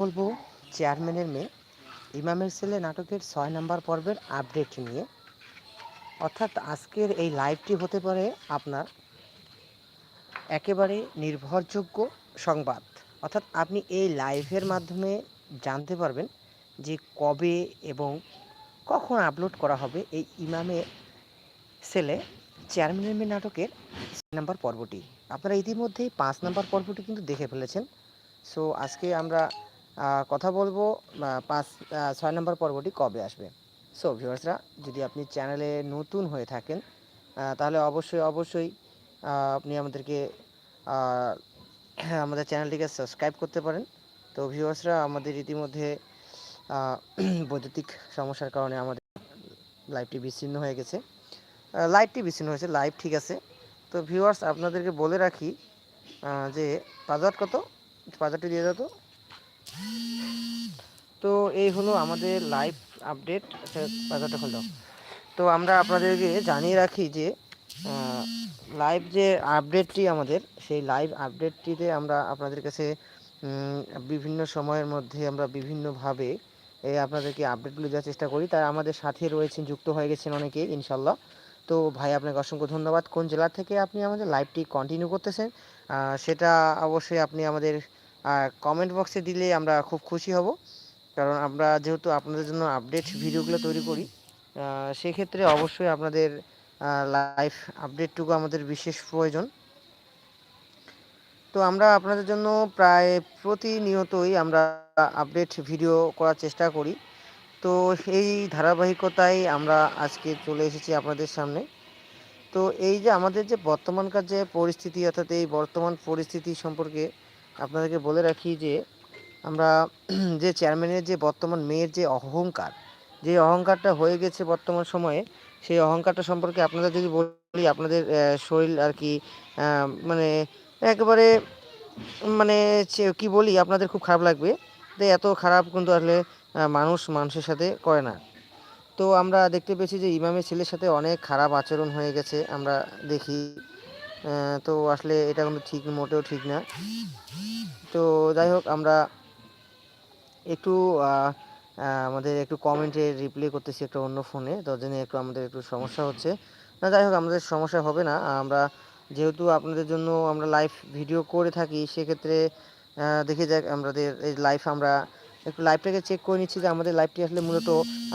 বলব, চেয়ারম্যানের মেয়ে, ইমামের ছেলে নাটকের ছয় নম্বর পর্বের আপডেট নিয়ে। অর্থাৎ আজকের এই লাইভটি হতে পারে আপনার একেবারে নির্ভরযোগ্য সংবাদ। অর্থাৎ আপনি এই লাইভের মাধ্যমে জানতে পারবেন যে কবে এবং কখন আপলোড করা হবে এই ইমামের ছেলে, চেয়ারম্যানের মেয়ে নাটকের ছয় নম্বর পর্বটি। আপনারা ইতিমধ্যেই পাঁচ নম্বর পর্বটি কিন্তু দেখে ফেলেছেন। সো আজকে আমরা কথা বলব পাঁচ ছয় নম্বর পর্বটি কবে আসবে? সো ভিউয়ার্সরা যদি আপনি চ্যানেলে নতুন হয়ে থাকেন তাহলে অবশ্যই অবশ্যই আপনি আমাদেরকে আমাদের চ্যানেলটিকে সাবস্ক্রাইব করতে পারেন। তো ভিউয়ার্সরা আমাদের ইতিমধ্যে বৈদ্যুতিক সমস্যার কারণে আমাদের লাইভটি বিচ্ছিন্ন হয়ে গেছে। লাইভটি বিচ্ছিন্ন হয়েছে লাইভ ঠিক আছে। তো ভিউয়ার্স আপনাদেরকে বলে রাখি যে পাসওয়ার্ড কত? পাসওয়ার্ডটি দিয়ে দাও তো। তো এই হলো আমাদের লাইভ আপডেট আচ্ছা খুলে দাও তো আমরা আপনাদেরকে জানিয়ে রাখি যে লাইভ যে আপডেটটি আমাদের, সেই লাইভ আপডেটটিতে আমরা আপনাদের কাছে বিভিন্ন সময়ের মধ্যে আমরা বিভিন্নভাবে, এই আপনাদেরকে আপডেটগুলো দেওয়ার চেষ্টা করি। তাই আমাদের সাথে রয়েছেন, যুক্ত হয়ে গেছেন অনেকে ইনশাল্লাহ তো ভাই, আপনাকে অসংখ্য ধন্যবাদ। কোন জেলা থেকে আপনি আমাদের লাইভটি কন্টিনিউ করতেছেন? সেটা অবশ্যই আপনি আমাদের কমেন্ট বক্সে দিলে আমরা খুব খুশি হব। কারণ আমরা যেহেতু আপনাদের জন্য আপডেট ভিডিওগুলো তৈরি করি সেক্ষেত্রে অবশ্যই আপনাদের লাইভ আপডেটটুকু আমাদের বিশেষ প্রয়োজন। তো আমরা আপনাদের জন্য প্রায় প্রতিনিয়তই আমরা আপডেট ভিডিও করার চেষ্টা করি। তো এই ধারাবাহিকতায় আমরা আজকে চলে এসেছি আপনাদের সামনে। তো এই যে আমাদের যে বর্তমানকার যে পরিস্থিতি, অর্থাৎ এই বর্তমান পরিস্থিতি সম্পর্কে আপনাদেরকে বলে রাখি যে, আমরা যে চেয়ারম্যানের যে বর্তমান মেয়ের যে অহংকার, যে অহংকারটা হয়ে গেছে বর্তমান সময়ে, সেই অহংকারটা সম্পর্কে আপনাদের যদি বলি, আপনাদের শরীর আর কি মানে একেবারে মানে কি বলি, আপনাদের খুব খারাপ লাগবে। যে এত খারাপ কিন্তু আসলে মানুষ মানুষের সাথে করে না। তো আমরা দেখতে পেয়েছি যে ইমামের ছেলের সাথে অনেক খারাপ আচরণ হয়ে গেছে, আমরা দেখি। তো আসলে এটা কিন্তু ঠিক, মোটেও ঠিক না। তো যাই হোক, আমরা একটু আমাদের একটু কমেন্টে রিপ্লাই করতেছি একটা অন্য ফোনে তো জন্য একটু আমাদের একটু সমস্যা হচ্ছে। না, যাই হোক, আমাদের সমস্যা হবে না। আমরা যেহেতু আপনাদের জন্য আমরা লাইভ ভিডিও করে থাকি, সেক্ষেত্রে দেখে যাক আমাদের এই লাইভ আমরা একটু লাইভটাকে চেক করে নিচ্ছি যে আমাদের লাইভটি আসলে মূলত,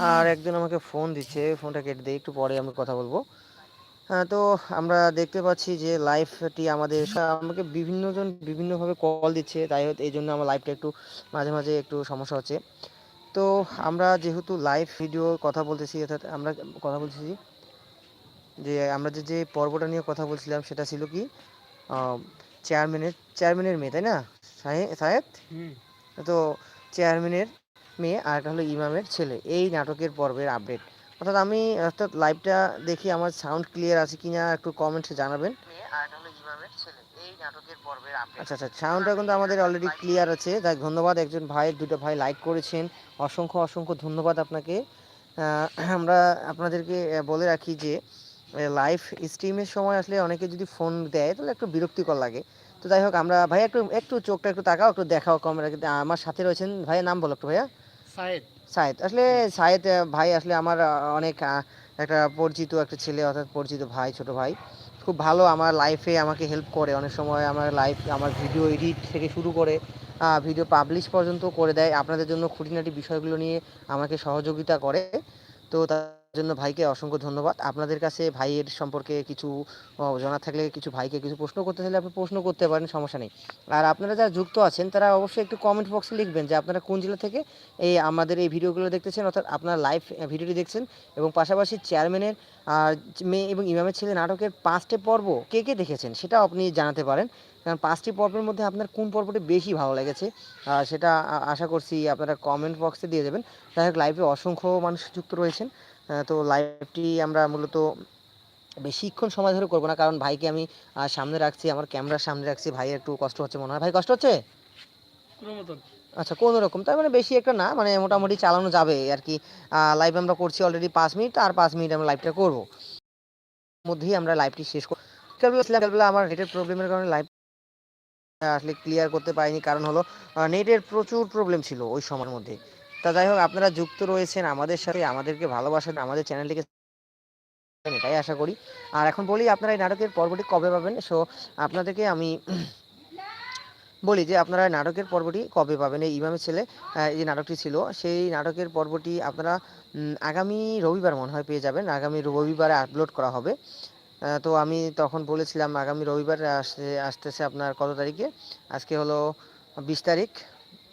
আর একজন আমাকে ফোন দিচ্ছে ফোনটা কেটে দিয়ে একটু পরে আমি কথা বলব। তো আমরা দেখতে পাচ্ছি যে লাইফটি আমাদের আমাকে বিভিন্নজন বিভিন্নভাবে কল দিচ্ছে। তাই হয়তো এই জন্য আমার লাইফটা একটু মাঝে মাঝে একটু সমস্যা হচ্ছে। তো আমরা যেহেতু লাইভ ভিডিও কথা বলতেছি অর্থাৎ আমরা কথা বলতেছি যে আমরা যে যে পর্বটা নিয়ে কথা বলছিলাম সেটা ছিল কি? চেয়ারম্যানের চেয়ারম্যানের মেয়ে তাই না? সাহে- সাহেদ তো চেয়ারম্যানের মেয়ে আর একটা হলো ইমামের ছেলে। এই নাটকের পর্বের আপডেট অর্থাৎ আমি অর্থাৎ লাইভটা দেখি আমার সাউন্ড ক্লিয়ার আছে কিনা একটু কমেন্টে জানাবেন। আচ্ছা আচ্ছা সাউন্ডটা কিন্তু আমাদের অলরেডি ক্লিয়ার আছে। তাই ধন্যবাদ একজন ভাই দুটো ভাই লাইক করেছেন। অসংখ্য অসংখ্য ধন্যবাদ আপনাকে। আমরা আপনাদেরকে বলে রাখি যে লাইভ স্ট্রিমের সময় আসলে অনেকে যদি ফোন দেয় তাহলে একটু বিরক্তিকর লাগে। তো যাই হোক আমরা ভাই একটু একটু চোখটা একটু তাকাও একটু দেখাও কম আমার সাথে রয়েছেন ভাইয়ের নাম বলো একটু ভাইয়া। সাহেদ সায়েদ আসলে সায়েদ ভাই আসলে আমার অনেক একটা পরিচিত একটা ছেলে, অর্থাৎ পরিচিত ভাই, ছোট ভাই। খুব ভালো আমার লাইফে আমাকে হেল্প করে। অনেক সময় আমার লাইফ আমার ভিডিও এডিট থেকে শুরু করে ভিডিও পাবলিশ পর্যন্ত করে দেয়। আপনাদের জন্য খুঁটিনাটি বিষয়গুলো নিয়ে আমাকে সহযোগিতা করে। তো জন্য ভাইকে অসংখ্য ধন্যবাদ। আপনাদের কাছে ভাইয়ের সম্পর্কে কিছু জানা থাকলে কিছু ভাইকে কিছু প্রশ্ন করতে চাইলে আপনি প্রশ্ন করতে পারেন, সমস্যা নেই। আর আপনারা যারা যুক্ত আছেন, তারা অবশ্যই একটু কমেন্ট বক্সে লিখবেন যে আপনারা কোন জেলা থেকে এই আমাদের এই ভিডিওগুলো দেখতেছেন, অর্থাৎ আপনার লাইভ ভিডিওটি দেখছেন এবং পাশাপাশি চেয়ারম্যানের মেয়ে এবং ইমামের ছেলে নাটকের পাঁচটি পর্ব কে কে দেখেছেন সেটাও আপনি জানাতে পারেন। কারণ পাঁচটি পর্বের মধ্যে আপনার কোন পর্বটি বেশি ভালো লেগেছে সেটা আশা করছি আপনারা কমেন্ট বক্সে দিয়ে দেবেন। যাই হোক লাইভে অসংখ্য মানুষ যুক্ত রয়েছেন। তো লাইভটি আমরা মূলত বেশিক্ষণ সময় ধরে করব না কারণ ভাইকে আমি সামনে রাখছি আমার ক্যামেরার সামনে রাখছি ভাই একটু কষ্ট হচ্ছে মনে হয়। ভাই কষ্ট হচ্ছে? আচ্ছা কোনো রকম তার মানে বেশি একটা না মানে মোটামুটি চালানো যাবে আর কি। লাইভ আমরা করছি অলরেডি পাঁচ মিনিট আর পাঁচ মিনিট আমরা লাইভটা করব। মধ্যেই আমরা লাইভটি শেষ করব আমার নেটের প্রবলেমের কারণে লাইভ আসলে ক্লিয়ার করতে পারিনি। কারণ হলো নেটের প্রচুর প্রবলেম ছিল ওই সময়ের মধ্যে। তা যাই হোক, আপনারা যুক্ত রয়েছেন আমাদের সাথে, আমাদেরকে ভালোবাসেন, আমাদের চ্যানেলটিকে এটাই আশা করি। আর এখন বলি, আপনারা এই নাটকের পর্বটি কবে পাবেন? সো আপনাদেরকে আমি বলি যে, আপনারা নাটকের পর্বটি কবে পাবেন? এই ইমামের ছেলে যে নাটকটি ছিল, সেই নাটকের পর্বটি আপনারা আগামী রবিবার মনে হয় পেয়ে যাবেন। আগামী রবিবারে আপলোড করা হবে। তো আমি তখন বলেছিলাম, আগামী রবিবার আসতে, আসতেছে আপনার কত তারিখে? আজকে হলো বিশ তারিখ।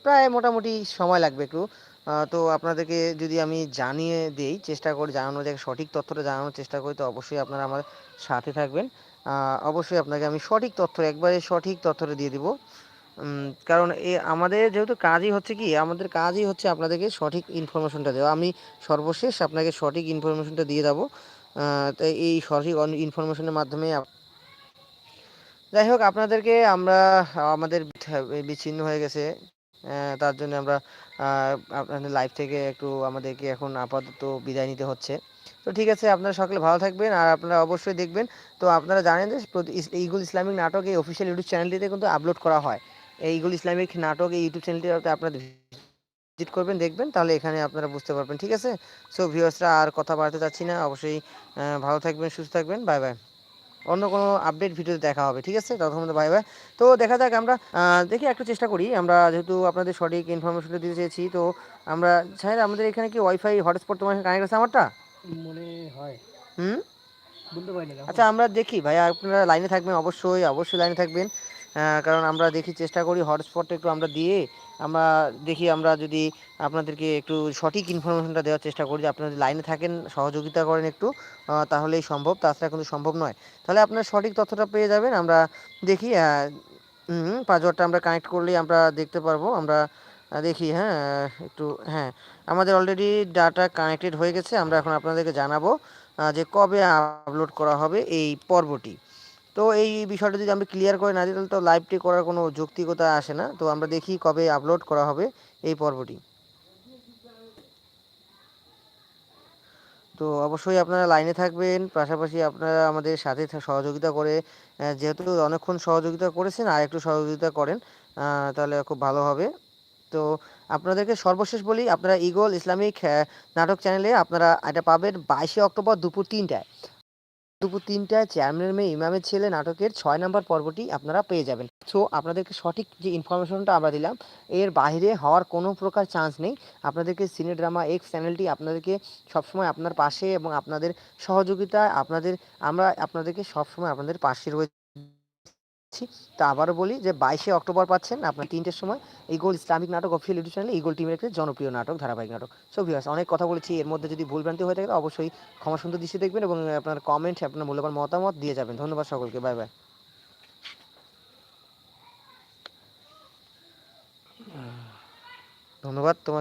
প্রায় মোটামুটি সময় লাগবে একটু। তো আপনাদেরকে যদি আমি জানিয়ে দেই, চেষ্টা করি জানানোর যে সঠিক তথ্যটা জানানোর চেষ্টা করি, তো অবশ্যই আপনারা আমার সাথে থাকবেন। অবশ্যই আপনাকে আমি সঠিক তথ্য, একবারে সঠিক তথ্যটা দিয়ে দিব। কারণ এ, আমাদের যেহেতু কাজই হচ্ছে কি, আমাদের কাজই হচ্ছে আপনাদেরকে সঠিক ইনফরমেশনটা দেওয়া। আমি সর্বশেষ আপনাকে সঠিক ইনফরমেশনটা দিয়ে দেবো তো এই সঠিক ইনফরমেশনের মাধ্যমে যাই হোক, আপনাদেরকে আমরা, আমাদের বিচ্ছিন্ন হয়ে গেছে। তার জন্য আমরা আপনাদের লাইভ থেকে একটু আমাদেরকে এখন আপাতত বিদায় নিতে হচ্ছে। তো ঠিক আছে, আপনারা সকলে ভালো থাকবেন আর আপনারা অবশ্যই দেখবেন। তো আপনারা জানেন যে ইগুল ইসলামিক নাটক এই অফিসিয়াল ইউটিউব চ্যানেলটিতে কিন্তু আপলোড করা হয়। এই ইগুল ইসলামিক নাটক এই ইউটিউব চ্যানেলটিতে আপনারা ভিজিট করবেন, দেখবেন, তাহলে এখানে আপনারা বুঝতে পারবেন। ঠিক আছে? সো ভিউয়ার্সরা আর কথা বাড়াতে চাচ্ছি না। অবশ্যই ভালো থাকবেন, সুস্থ থাকবেন। বাই বাই অন্য কোনো আপডেট ভিডিওতে দেখা হবে ঠিক আছে? ততক্ষণ বাই বাই তো দেখা যাক আমরা দেখি একটু চেষ্টা করি। আমরা যেহেতু আপনাদের সঠিক ইনফরমেশনটা দিতে চেয়েছি তো আমরা স্যার আমাদের এখানে কি ওয়াইফাই হটস্পট তোমার কানেক্ট আছে আমারটা? মনে হয়। হুম? আচ্ছা আমরা দেখি। ভাই আপনারা লাইনে থাকবেন অবশ্যই অবশ্যই লাইনে থাকবেন। কারণ আমরা দেখি চেষ্টা করি হটস্পটটা একটু আমরা দিয়ে আমরা দেখি আমরা যদি আপনাদেরকে একটু সঠিক ইনফরমেশনটা দেওয়ার চেষ্টা করি যে আপনারা যদি লাইনে থাকেন, সহযোগিতা করেন একটু তাহলেই সম্ভব। তাছাড়া কিন্তু সম্ভব নয়। তাহলে আপনার সঠিক তথ্যটা পেয়ে যাবেন। আমরা দেখি পাসওয়ার্ডটা আমরা কানেক্ট করলেই আমরা দেখতে পারব। আমরা দেখি হ্যাঁ একটু হ্যাঁ আমাদের অলরেডি ডাটা কানেক্টেড হয়ে গেছে। আমরা এখন আপনাদেরকে জানাব যে কবে আপলোড করা হবে এই পর্বটি। তো এই বিষয়টা যদি আমরা ক্লিয়ার করে না দিই, তাহলে তো লাইভটি করার কোনো যৌক্তিকতা আসে না। তো আমরা দেখি কবে আপলোড করা হবে এই পর্বটি। তো অবশ্যই আপনারা লাইনে থাকবেন, পাশাপাশি আপনারা আমাদের সাথে সহযোগিতা করে যেহেতু অনেকক্ষণ সহযোগিতা করেছেন, আর একটু সহযোগিতা করেন তাহলে খুব ভালো হবে। তো আপনাদেরকে সর্বশেষ বলি, আপনারা ইগল ইসলামিক নাটক চ্যানেলে আপনারা এটা পাবেন বাইশে অক্টোবর দুপুর তিনটায়। দুপুর তিনটায় চেয়ারম্যানের মেয়ে ইমামের ছেলে নাটকের ছয় নম্বর পর্বটি আপনারা পেয়ে যাবেন। সো আপনাদেরকে সঠিক যে ইনফরমেশনটা আমরা দিলাম, এর বাইরে হওয়ার কোনো প্রকার চান্স নেই। আপনাদেরকে সিনে ড্রামা এক্স চ্যানেলটি আপনাদেরকে সবসময় আপনার পাশে এবং আপনাদের সহযোগিতায় আপনাদের, আমরা আপনাদেরকে সবসময় আপনাদের পাশে রয়েছি তা আবারও বলি যে বাইশে অক্টোবর পাচ্ছেন আপনার তিনটের সময় ইগোল ইসলামিক নাটক অফিসিয়াল ইউটিউব চ্যানেলে ইগোল টিমের একটি জনপ্রিয় নাটক, ধারাবাহিক নাটক। সো ভিউয়ার্স অনেক কথা বলেছি, এর মধ্যে যদি ভুলভ্রান্তি হয়ে থাকে অবশ্যই ক্ষমা সুন্দর দৃষ্টি দেখবেন এবং আপনার কমেন্ট আপনার মূল্যবান মতামত দিয়ে যাবেন। ধন্যবাদ সকলকে বাই বাই ধন্যবাদ তোমাকে।